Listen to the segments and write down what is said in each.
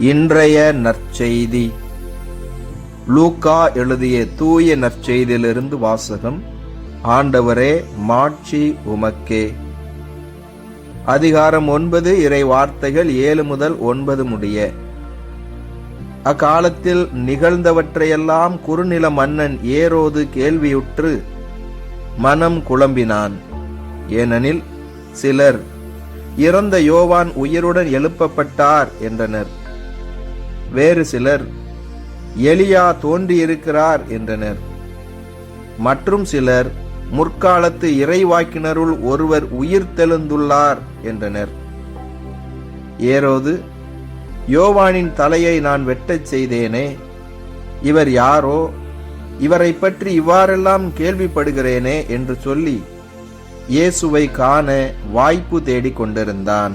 இன்றைய நற்செய்தி. லூக்கா எழுதிய தூய நற்செய்தியிலிருந்து வாசகம் ஆண்டவரே மாட்சி உமக்கே. அதிகாரம் ஒன்பது இறை வார்த்தைகள் ஏழு முதல் ஒன்பது முடிய. அக்காலத்தில் நிகழ்ந்தவற்றையெல்லாம் குறுநில மன்னன் ஏரோது கேள்வியுற்று மனம் குழம்பினான். ஏனெனில் சிலர் இறந்த யோவான் உயிருடன் எழுப்பப்பட்டார் என்றனர். வேறு சிலர் எலியா தோன்றியிருக்கிறார் என்றனர். மற்றும் சிலர் முற்காலத்து இறைவாக்கினருள் ஒருவர் உயிர் தெழுந்துள்ளார் என்றனர். ஏரோது யோவானின் தலையை நான் வெட்டச் செய்தேனே இவர் யாரோ இவரை பற்றி இவ்வாறெல்லாம் கேள்விப்படுகிறேனே என்று சொல்லி இயேசுவை காண வாய்ப்பு தேடிக் கொண்டிருந்தான்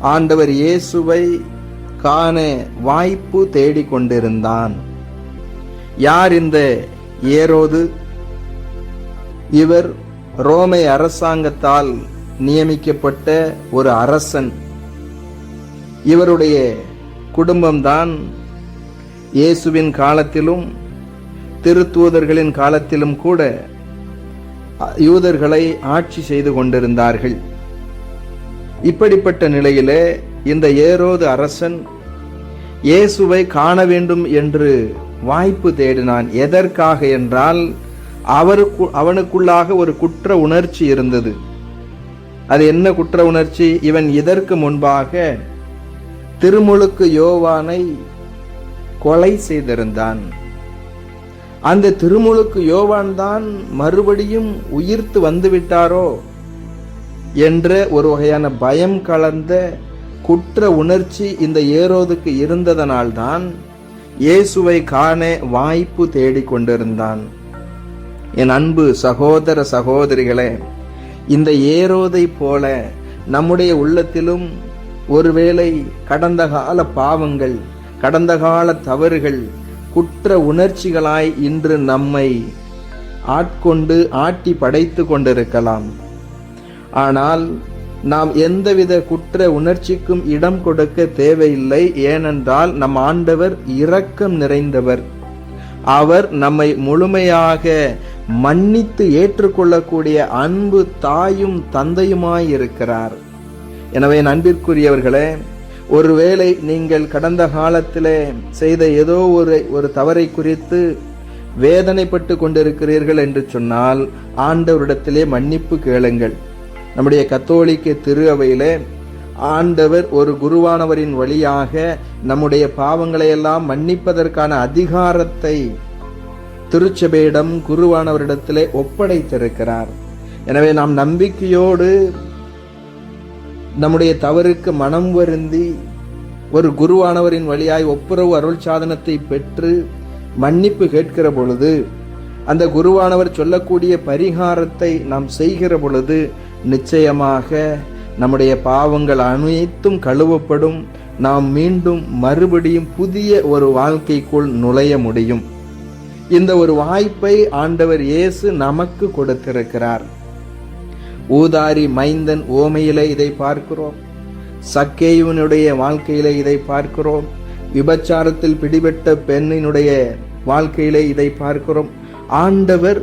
ஆண்டவர் இயேசுவை காண வாய்ப்பு தேடிக்கொண்டிருந்தான். யார் இந்த ஏரோது? இவர் ரோமை அரசாங்கத்தால் நியமிக்கப்பட்ட ஒரு அரசன். இவருடைய குடும்பம்தான் இயேசுவின் காலத்திலும் திருத்தூதர்களின் காலத்திலும் கூட யூதர்களை ஆட்சி செய்து கொண்டிருந்தார்கள். இப்படிப்பட்ட நிலையிலே இந்த ஏரோது அரசன் இயேசுவை காண வேண்டும் என்று வாய்ப்பு தேடினான். எதற்காக என்றால் அவருக்கு அவனுக்குள்ளாக ஒரு குற்ற உணர்ச்சி இருந்தது. அது என்ன குற்ற உணர்ச்சி? இவன் இதற்கு முன்பாக திருமுழுக்கு யோவானை கொலை செய்திருந்தான். அந்த திருமுழுக்கு யோவான் தான் மறுபடியும் உயிர்த்து வந்துவிட்டாரோ? என்ற ஒரு வகையான பயம் கலந்த குற்ற உணர்ச்சி இந்த ஏரோதுக்கு இருந்ததனால்தான் இயேசுவை காண வாய்ப்பு தேடிக் கொண்டிருந்தான். என் அன்பு சகோதர சகோதரிகளே இந்த ஏரோதை போல நம்முடைய உள்ளத்திலும் ஒருவேளை கடந்த கால பாவங்கள் கடந்த கால தவறுகள் குற்ற உணர்ச்சிகளாய் இன்று நம்மை ஆட்கொண்டு ஆட்டி படைத்து கொண்டிருக்கலாம். ஆனால் நாம் எந்தவித குற்ற உணர்ச்சிக்கும் இடம் கொடுக்க தேவையில்லை ஏனென்றால் நம் ஆண்டவர் இரக்கம் நிறைந்தவர். அவர் நம்மை முழுமையாக மன்னித்து ஏற்றுக்கொள்ளக்கூடிய அன்பு தாயும் தந்தையுமாய் இருக்கிறார் எனவே நண்பிற்குரியவர்களே ஒருவேளை நீங்கள் கடந்த காலத்திலே செய்த ஏதோ ஒரு ஒரு தவறை குறித்து வேதனைப்பட்டு கொண்டிருக்கிறீர்கள் என்று சொன்னால் ஆண்டவரிடத்திலே மன்னிப்பு கேளுங்கள். நம்முடைய கத்தோலிக்க திருவையில் ஆண்டவர் ஒரு குருவானவரின் வழியாக நம்முடைய பாவங்களை எல்லாம் மன்னிப்பதற்கான அதிகாரத்தை திருச்சபையிடம் குருவானவரிடத்திலே ஒப்படைத்திருக்கிறார். எனவே நாம் நம்பிக்கையோடு நம்முடைய தவறுக்கு மனம் வருந்தி ஒரு குருவானவரின் வழியாய் ஒப்புரவு அருள் சாதனத்தை பெற்று மன்னிப்பு கேட்கிற பொழுது அந்த குருவானவர் சொல்லக்கூடிய பரிகாரத்தை நாம் செய்கிற பொழுது நிச்சயமாக நம்முடைய பாவங்கள் அனைத்தும் கழுவப்படும். நாம் மீண்டும் மறுபடியும் புதிய ஒரு வாழ்க்கைக்குள் நுழைய முடியும். இந்த ஒரு வாய்ப்பை ஆண்டவர் இயேசு நமக்கு கொடுத்திருக்கிறார். ஊதாரி மைந்தன் ஓமையிலே இதை பார்க்கிறோம். சக்கேயுவனுடைய வாழ்க்கையிலே இதை பார்க்கிறோம். விபச்சாரத்தில் பிடிபட்ட பெண்ணினுடைய வாழ்க்கையிலே இதை பார்க்கிறோம். ஆண்டவர்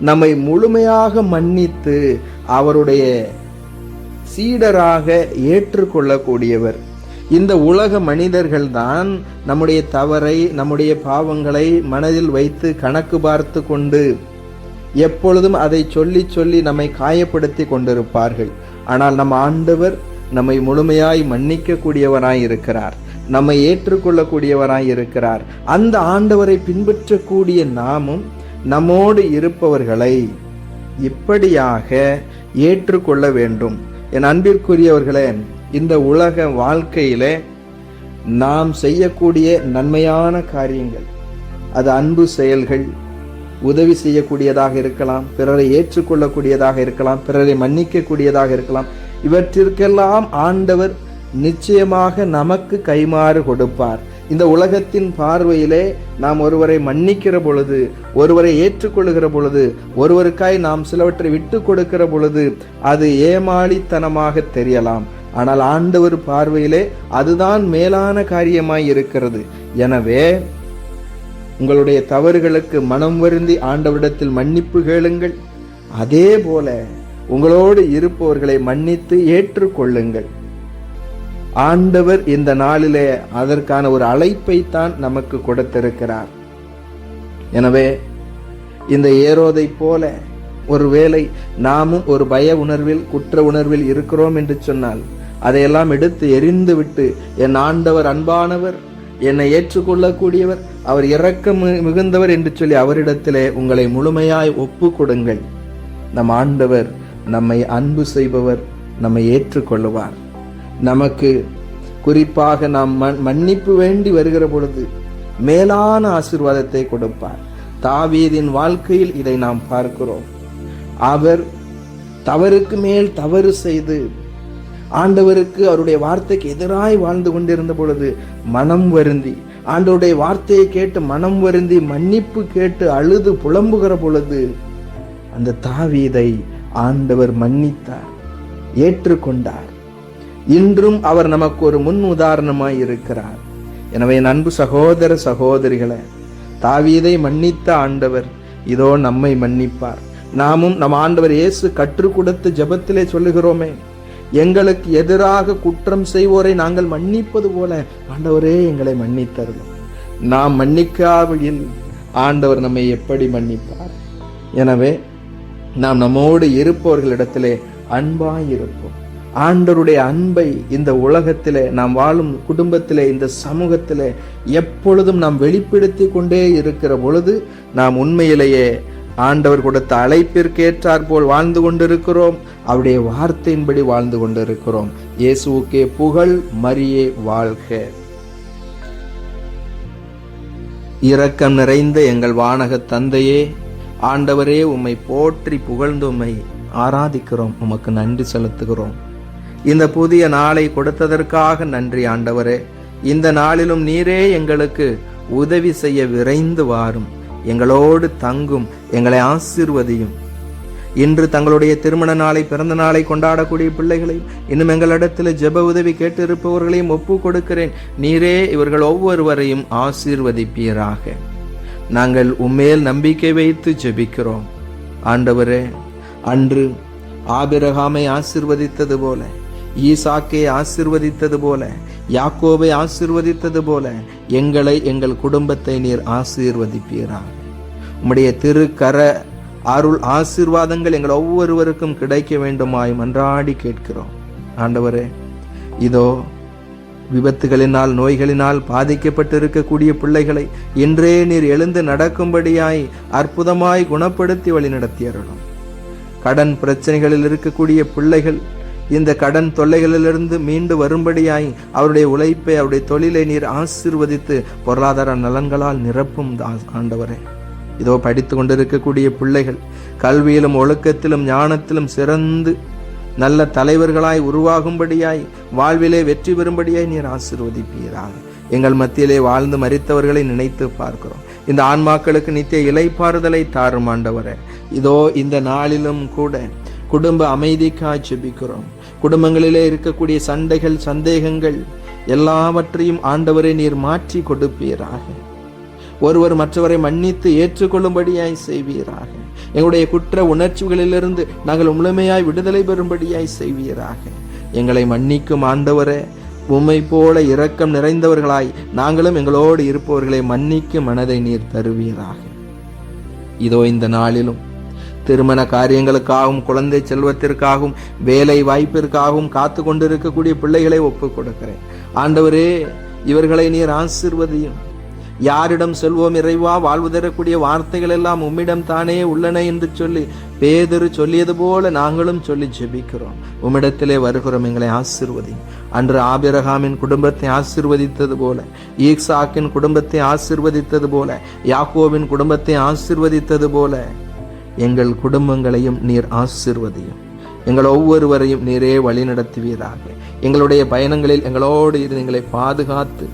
நம்மை முழுமையாக மன்னித்து அவருடைய சீடராக ஏற்றுக்கொள்ளக்கூடியவர். இந்த உலக மனிதர்கள் தான் நம்முடைய தவறை நம்முடைய பாவங்களை மனதில் வைத்து கணக்கு பார்த்து கொண்டு எப்பொழுதும் அதை சொல்லி சொல்லி நம்மை காயப்படுத்தி கொண்டிருப்பார்கள். ஆனால் நம் ஆண்டவர் நம்மை முழுமையாய் மன்னிக்கக்கூடியவராய் இருக்கிறார். நம்மை ஏற்றுக்கொள்ளக்கூடியவராய் இருக்கிறார். அந்த ஆண்டவரை பின்பற்றக்கூடிய நாமும் நம்மோடு இருப்பவர்களை இப்படியாக ஏற்றுக்கொள்ள வேண்டும். என் அன்பிற்குரியவர்களே இந்த உலக வாழ்க்கையிலே நாம் செய்யக்கூடிய நன்மையான காரியங்கள் அது அன்பு செயல்கள் உதவி செய்யக்கூடியதாக இருக்கலாம் பிறரை ஏற்றுக்கொள்ளக்கூடியதாக இருக்கலாம் பிறரை மன்னிக்கக்கூடியதாக இருக்கலாம். இவற்றிற்கெல்லாம் ஆண்டவர் நிச்சயமாக நமக்கு கைமாறு கொடுப்பார். இந்த உலகத்தின் பார்வையிலே நாம் ஒருவரை மன்னிக்கிற பொழுது ஒருவரை ஏற்றுக்கொள்ளுகிற பொழுது ஒருவருக்காய் நாம் சிலவற்றை விட்டு கொடுக்கிற பொழுது அது ஏமாளித்தனமாக தெரியலாம். ஆனால் ஆண்டவர் பார்வையிலே அதுதான் மேலான காரியமாய் இருக்கிறது. எனவே உங்களுடைய தவறுகளுக்கு மனம் வருந்தி ஆண்டவரிடத்தில் மன்னிப்பு கேளுங்கள். அதே போல உங்களோடு இருப்பவர்களை மன்னித்து ஏற்றுக்கொள்ளுங்கள். ஆண்டவர் இந்த நாளிலே அதற்கான ஒரு அழைப்பை தான் நமக்கு கொடுத்திருக்கிறார். எனவே இந்த ஏரோதை போல ஒருவேளை நாமும் ஒரு பய உணர்வில் குற்ற உணர்வில் இருக்கிறோம் என்று சொன்னால் அதையெல்லாம் எடுத்து எரிந்து விட்டு என் ஆண்டவர் அன்பானவர் என்னை ஏற்றுக்கொள்ளக்கூடியவர் அவர் இரக்கம் மிகுந்தவர் என்று சொல்லி அவரிடத்திலே உங்களை முழுமையாய் ஒப்பு கொடுங்கள் நம் ஆண்டவர் நம்மை அன்பு செய்பவர் நம்மை ஏற்றுக்கொள்ளுவார். நமக்கு குறிப்பாக நாம் மண் மன்னிப்பு வேண்டி வருகிற பொழுது மேலான ஆசிர்வாதத்தை கொடுப்பார். தாவீதின் வாழ்க்கையில் இதை நாம் பார்க்கிறோம். அவர் தவறுக்கு மேல் தவறு செய்து ஆண்டவருக்கு அவருடைய வார்த்தைக்கு எதிராய் வாழ்ந்து கொண்டிருந்த பொழுது மனம் வருந்தி ஆண்டவருடைய வார்த்தையை கேட்டு மனம் வருந்தி மன்னிப்பு கேட்டு அழுது புலம்புகிற பொழுது அந்த தாவீதை ஆண்டவர் மன்னித்தார் ஏற்றுக்கொண்டார். இன்றும் அவர் நமக்கு ஒரு முன் உதாரணமாய் இருக்கிறார். எனவே அன்பு சகோதர சகோதரிகளை தாவீதை மன்னித்த ஆண்டவர் இதோ நம்மை மன்னிப்பார். நாமும் நம் ஆண்டவர் இயேசு கற்றுக் கொடுத்த ஜபத்திலே சொல்லுகிறோமே எங்களுக்கு எதிராக குற்றம் செய்வோரை நாங்கள் மன்னிப்பது போல ஆண்டவரே எங்களை மன்னித்தருளும். நாம் மன்னிக்காவில் ஆண்டவர் நம்மை எப்படி மன்னிப்பார்? எனவே நாம் நம்மோடு இருப்பவர்களிடத்திலே அன்பாய் இருப்போம். ஆண்டவருடைய அன்பை இந்த உலகத்தில் நாம் வாழும் குடும்பத்தில் இந்த சமூகத்தில் எப்பொழுதும் நாம் வெளிப்படுத்தி கொண்டே இருக்கிற பொழுது நாம் உண்மையிலேயே ஆண்டவர் கொடுத்த அழைப்பிற்கேற்றார் போல் வாழ்ந்து கொண்டிருக்கிறோம். அவருடைய வார்த்தையின்படி வாழ்ந்து கொண்டிருக்கிறோம். இயேசுக்கே புகழ் மரியே வாழ்க. இரக்கம் நிறைந்த எங்கள் வானக தந்தையே ஆண்டவரே உம்மை போற்றி புகழ்ந்து உம்மை ஆராதிக்கிறோம். உமக்கு நன்றி செலுத்துகிறோம். இந்த புதிய நாளை கொடுத்ததற்காக நன்றி ஆண்டவரே. இந்த நாளிலும் நீரே எங்களுக்கு உதவி செய்ய விரைந்து வாரும். எங்களோடு தங்கும் எங்களை ஆசிர்வதியும். இன்று தங்களுடைய திருமண நாளை பிறந்த நாளை கொண்டாடக்கூடிய பிள்ளைகளை இன்னும் எங்களிடத்தில் ஜெப உதவி கேட்டிருப்பவர்களையும் ஒப்பு கொடுக்கிறேன். நீரே இவர்கள் ஒவ்வொருவரையும் ஆசீர்வதிப்பீராக. நாங்கள் உம்மேல் நம்பிக்கை வைத்து ஜெபிக்கிறோம். ஆண்டவரே அன்று ஆபிரகாமை ஆசிர்வதித்தது போல ஈசாக்கை ஆசிர்வதித்தது போல யாக்கோவை ஆசிர்வதித்தது போல எங்களை எங்கள் குடும்பத்தை நீர் ஆசீர்வதிப்பீராக. உம்முடைய திருக்கர அருள் ஆசீர்வாதங்கள் எங்கள் ஒவ்வொருவருக்கும் கிடைக்க வேண்டுமாய் மன்றாடி கேட்கிறோம். ஆண்டவரே இதோ விபத்துகளினால் நோய்களினால் பாதிக்கப்பட்டு இருக்கக்கூடிய பிள்ளைகளை இன்றே நீர் எழுந்து நடக்கும்படியாய் அற்புதமாய் குணப்படுத்தி வழிநடத்தியறணும் கடன் பிரச்சனைகளில் இருக்கக்கூடிய பிள்ளைகள் இந்த கடன் தொல்லைகளிலிருந்து மீண்டு வரும்படியாய் அவருடைய உழைப்பை அவருடைய தொழிலை நீர் ஆசிர்வதித்து பொருளாதார நலன்களால் நிரப்பும் ஆண்டவரே. இதோ படித்து கொண்டிருக்கக்கூடிய பிள்ளைகள் கல்வியிலும் ஒழுக்கத்திலும் ஞானத்திலும் சிறந்து நல்ல தலைவர்களாய் உருவாகும்படியாய் வாழ்விலே வெற்றி பெறும்படியாய் நீர் ஆசிர்வதிப்பீராக. எங்கள் மத்தியிலே வாழ்ந்து மறித்தவர்களை நினைத்து பார்க்கிறோம். இந்த ஆன்மாக்களுக்கு நித்திய இலைப்பாறுதலை தாரும் ஆண்டவரே. இதோ இந்த நாளிலும் கூட குடும்ப அமைதிக்காய் ஜெபிக்கிறோம். குடும்பங்களிலே இருக்கக்கூடிய சண்டைகள் சந்தேகங்கள் எல்லாவற்றையும் ஆண்டவரை நீர் மாற்றி கொடுப்பீராக. ஒருவர் மற்றவரை மன்னித்து ஏற்றுக்கொள்ளும்படியாய் செய்வீராக. எங்களுடைய குற்ற உணர்ச்சிகளிலிருந்து நாங்கள் முழுமையாய் விடுதலை பெறும்படியாய் செய்வீராக. எங்களை மன்னிக்கும் ஆண்டவரே உம்மை போல இரக்கம் நிறைந்தவர்களாய் நாங்களும் எங்களோடு இருப்பவர்களை மன்னிக்கும் மனதை நீர் தருவீராக. இதோ இந்த நாளிலும் திருமண காரியங்களுக்காகவும் குழந்தை செல்வத்திற்காகவும் வேலை வாய்ப்பிற்காகவும் காத்து கொண்டிருக்கக்கூடிய பிள்ளைகளை ஒப்புக் கொடுக்கிறேன். ஆண்டவரே இவர்களை நீர் ஆசிர்வதியும். யாரிடம் செல்வோம் இறைவா வாழ்வு தரக்கூடிய வார்த்தைகள் எல்லாம் உம்மிடம் தானே உள்ளன என்று சொல்லி பேதரு சொல்லியது போல நாங்களும் சொல்லி ஜெபிக்கிறோம். உம்மிடத்திலே வருகிறோம் எங்களை ஆசிர்வதி அன்று ஆபிரகாமின் குடும்பத்தை ஆசிர்வதித்தது போல ஈக்ஸாக்கின் குடும்பத்தை ஆசிர்வதித்தது போல யாக்கோவின் குடும்பத்தை ஆசிர்வதித்தது போல எங்கள் குடும்பங்களையும் நீர் ஆசிர்வதையும். எங்கள் ஒவ்வொருவரையும் நீரே வழி நடத்துவீராக எங்களுடைய பயணங்களில் எங்களோடு இருந்து எங்களை பாதுகாத்து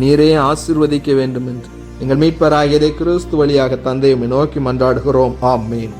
நீரே ஆசிர்வதிக்க வேண்டும் என்று எங்கள் மீட்பராகியதை கிறிஸ்து வழியாக தந்தையுமை நோக்கி மன்றாடுகிறோம். ஆமீன்.